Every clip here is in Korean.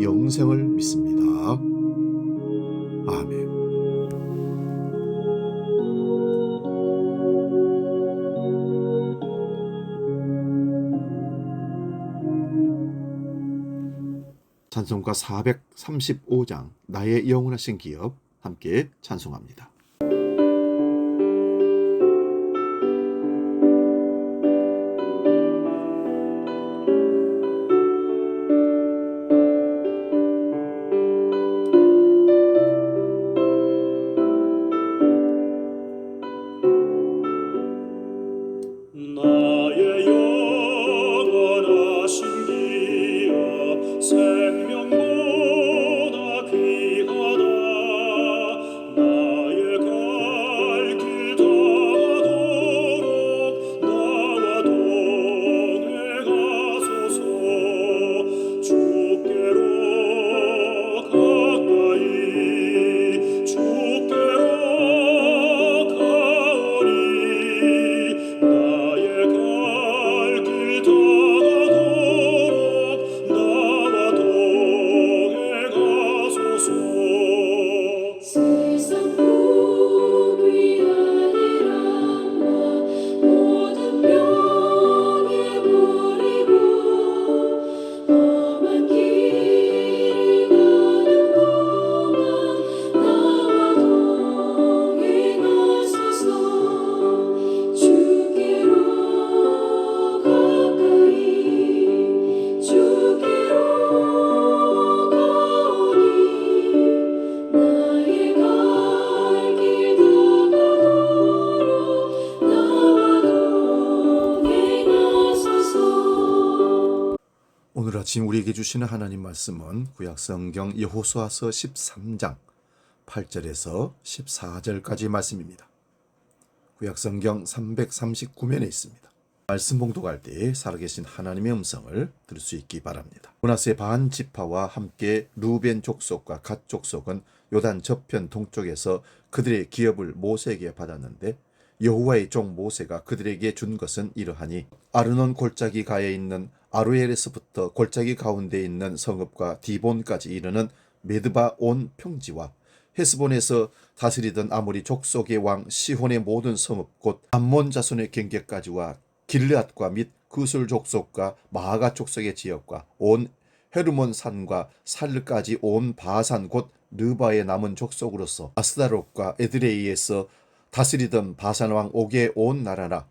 영생을 믿습니다. 아멘. 찬송가 435장 나의 영원하신 기업 함께 찬송합니다. 기 아침 우리에게 주시는 하나님 말씀은 구약 성경 여호수아서 13장 8절에서 14절까지 말씀입니다. 구약 성경 339면에 있습니다. 말씀 봉독할 때 살아계신 하나님의 음성을 들을 수 있기 바랍니다. 문하세 반 지파와 함께 루벤 족속과 갓 족속은 요단 저편 동쪽에서 그들의 기업을 모세에게 받았는데 여호와의 종 모세가 그들에게 준 것은 이러하니 아르논 골짜기 가에 있는 아루엘에서부터 골짜기 가운데 있는 성읍과 디본까지 이르는 메드바 온 평지와 헤스본에서 다스리던 아모리 족속의 왕 시혼의 모든 성읍 곧 암몬 자손의 경계까지와 길르앗과 및 그술 족속과 마아가 족속의 지역과 온 헤르몬 산과 살르까지 온 바산 곧 르바의 남은 족속으로서 아스다롯과 에드레이에서 다스리던 바산 왕 옥의 온 나라라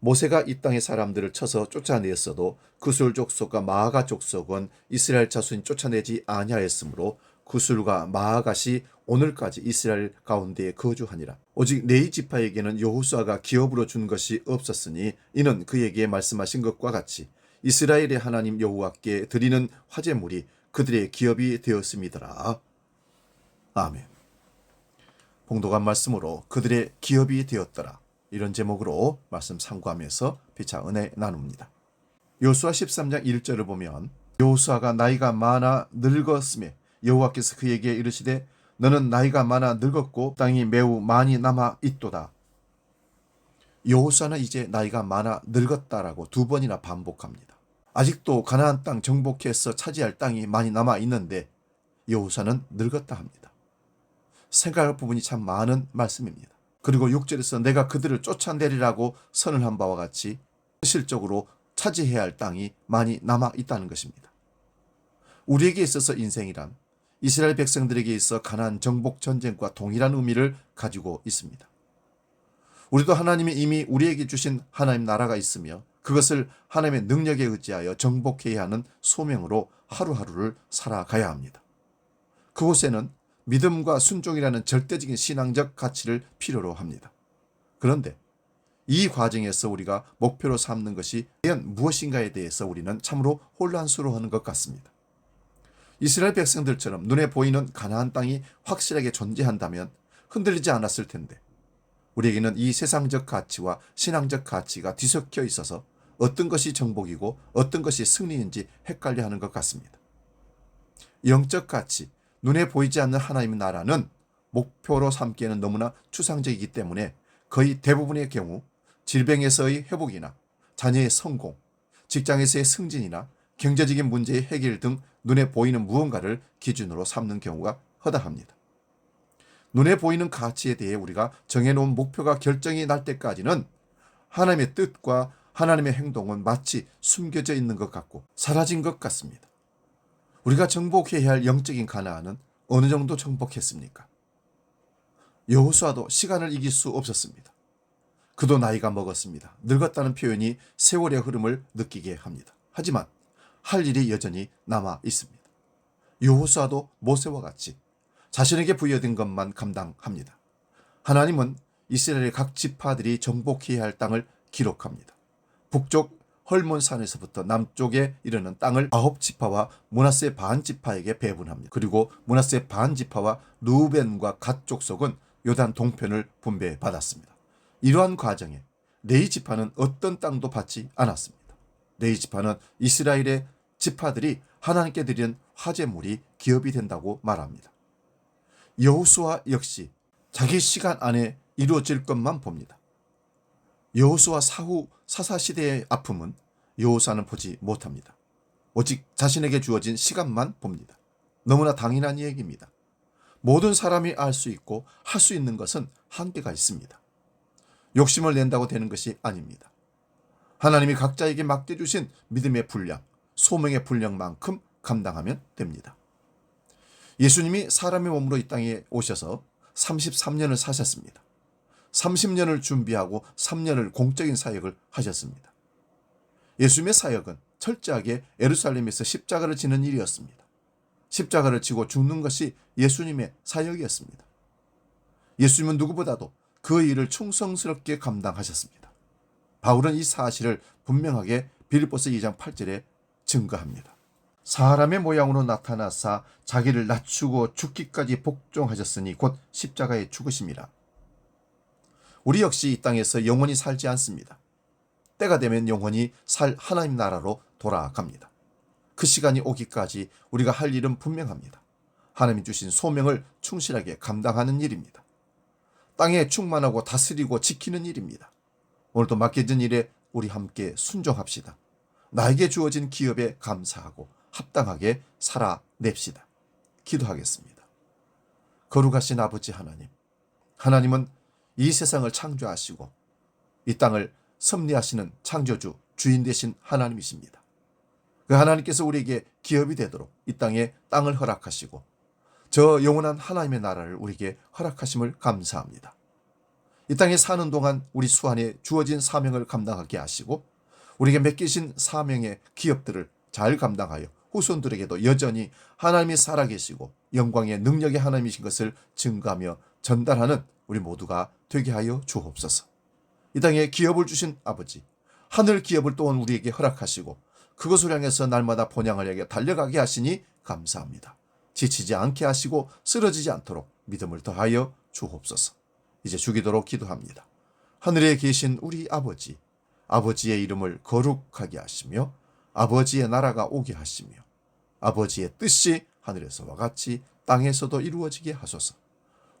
모세가 이 땅의 사람들을 쳐서 쫓아내었어도 그술 족속과 마아가 족속은 이스라엘 자손이 쫓아내지 아니하였으므로 그술과 마아갓이 오늘까지 이스라엘 가운데에 거주하니라. 오직 네이 지파에게는 여호수아가 기업으로 준 것이 없었으니 이는 그에게 말씀하신 것과 같이 이스라엘의 하나님 여호와께 드리는 화제물이 그들의 기업이 되었음이더라. 아멘. 봉독한 말씀으로 그들의 기업이 되었더라. 이런 제목으로 말씀 상고하면서 피차 은혜 나눕니다. 요수아 13장 1절을 보면 요수아가 나이가 많아 늙었음에 여호와께서 그에게 이르시되 너는 나이가 많아 늙었고 땅이 매우 많이 남아 있도다. 여호수아는 이제 나이가 많아 늙었다라고 두 번이나 반복합니다. 아직도 가나안 땅 정복해서 차지할 땅이 많이 남아 있는데 여호수아는 늙었다 합니다. 생각할 부분이 참 많은 말씀입니다. 그리고 6절에서 내가 그들을 쫓아내리라고 선언한 바와 같이 실적으로 차지해야 할 땅이 많이 남아 있다는 것입니다. 우리에게 있어서 인생이란 이스라엘 백성들에게 있어 가나안 정복 전쟁과 동일한 의미를 가지고 있습니다. 우리도 하나님이 이미 우리에게 주신 하나님 나라가 있으며 그것을 하나님의 능력에 의지하여 정복해야 하는 소명으로 하루하루를 살아가야 합니다. 그곳에는 믿음과 순종이라는 절대적인 신앙적 가치를 필요로 합니다. 그런데 이 과정에서 우리가 목표로 삼는 것이 과연 무엇인가에 대해서 우리는 참으로 혼란스러워하는 것 같습니다. 이스라엘 백성들처럼 눈에 보이는 가나안 땅이 확실하게 존재한다면 흔들리지 않았을 텐데 우리에게는 이 세상적 가치와 신앙적 가치가 뒤섞여 있어서 어떤 것이 정복이고 어떤 것이 승리인지 헷갈려 하는 것 같습니다. 영적 가치, 눈에 보이지 않는 하나님의 나라는 목표로 삼기에는 너무나 추상적이기 때문에 거의 대부분의 경우 질병에서의 회복이나 자녀의 성공, 직장에서의 승진이나 경제적인 문제의 해결 등 눈에 보이는 무언가를 기준으로 삼는 경우가 허다합니다. 눈에 보이는 가치에 대해 우리가 정해놓은 목표가 결정이 날 때까지는 하나님의 뜻과 하나님의 행동은 마치 숨겨져 있는 것 같고 사라진 것 같습니다. 우리가 정복해야 할 영적인 가나안은 어느 정도 정복했습니까? 여호수아도 시간을 이길 수 없었습니다. 그도 나이가 먹었습니다. 늙었다는 표현이 세월의 흐름을 느끼게 합니다. 하지만 할 일이 여전히 남아 있습니다. 여호수아도 모세와 같이 자신에게 부여된 것만 감당합니다. 하나님은 이스라엘의 각 지파들이 정복해야 할 땅을 기록합니다. 북쪽 헐몬산에서부터 남쪽에 이르는 땅을 아홉 지파와 문하세 반 지파에게 배분합니다. 그리고 문하세 반 지파와 루벤과 갓 족속은 요단 동편을 분배받았습니다. 이러한 과정에 레이 지파는 어떤 땅도 받지 않았습니다. 레이 지파는 이스라엘의 지파들이 하나님께 드리는 화제물이 기업이 된다고 말합니다. 여호수아 역시 자기 시간 안에 이루어질 것만 봅니다. 여호수아 사후 사사 시대의 아픔은 여호수아는 보지 못합니다. 오직 자신에게 주어진 시간만 봅니다. 너무나 당연한 얘기입니다. 모든 사람이 알 수 있고 할 수 있는 것은 한계가 있습니다. 욕심을 낸다고 되는 것이 아닙니다. 하나님이 각자에게 맡겨주신 믿음의 분량, 소명의 분량만큼 감당하면 됩니다. 예수님이 사람의 몸으로 이 땅에 오셔서 33년을 사셨습니다. 30년을 준비하고 3년을 공적인 사역을 하셨습니다. 예수님의 사역은 철저하게 에루살렘에서 십자가를 지는 일이었습니다. 십자가를 지고 죽는 것이 예수님의 사역이었습니다. 예수님은 누구보다도 그 일을 충성스럽게 감당하셨습니다. 바울은 이 사실을 분명하게 빌립보서 2장 8절에 증거합니다. 사람의 모양으로 나타나사 자기를 낮추고 죽기까지 복종하셨으니 곧 십자가에 죽으심이라. 우리 역시 이 땅에서 영원히 살지 않습니다. 때가 되면 영원히 살 하나님 나라로 돌아갑니다. 그 시간이 오기까지 우리가 할 일은 분명합니다. 하나님 주신 소명을 충실하게 감당하는 일입니다. 땅에 충만하고 다스리고 지키는 일입니다. 오늘도 맡겨진 일에 우리 함께 순종합시다. 나에게 주어진 기업에 감사하고 합당하게 살아냅시다. 기도하겠습니다. 거룩하신 아버지 하나님. 하나님은 이 세상을 창조하시고 이 땅을 섭리하시는 창조주, 주인 되신 하나님이십니다. 그 하나님께서 우리에게 기업이 되도록 이 땅에 땅을 허락하시고 저 영원한 하나님의 나라를 우리에게 허락하심을 감사합니다. 이 땅에 사는 동안 우리 수안에 주어진 사명을 감당하게 하시고 우리에게 맡기신 사명의 기업들을 잘 감당하여 후손들에게도 여전히 하나님이 살아계시고 영광의 능력의 하나님이신 것을 증거하며 전달하는 우리 모두가 되게 하여 주옵소서. 이 땅에 기업을 주신 아버지, 하늘 기업을 또한 우리에게 허락하시고 그것을 향해서 날마다 본향을 향해 달려가게 하시니 감사합니다. 지치지 않게 하시고 쓰러지지 않도록 믿음을 더하여 주옵소서. 이제 주기도록 기도합니다. 하늘에 계신 우리 아버지, 아버지의 이름을 거룩하게 하시며 아버지의 나라가 오게 하시며 아버지의 뜻이 하늘에서와 같이 땅에서도 이루어지게 하소서.